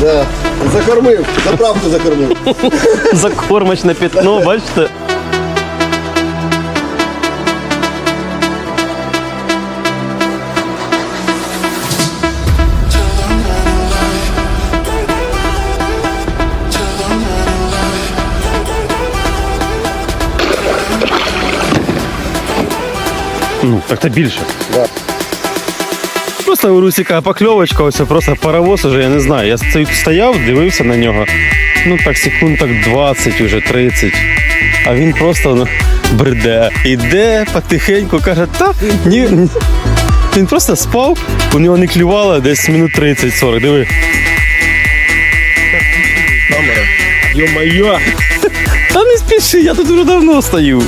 Да. Закормив, заправку закормив. Закормочне пятно, бачите? Ну, так то більше. Да. Просто у Русіка покльовочка, ось просто паровоз уже, я не знаю. Я стояв, дивився на нього. Ну так секунд так 20, уже 30. А він просто ну, бреде. Іде потихеньку, каже, та ні. ні». Він просто спав, у нього не клювало десь минут 30-40. Диви. Камера. Йо-моє. Та не спіши, я тут вже давно стою.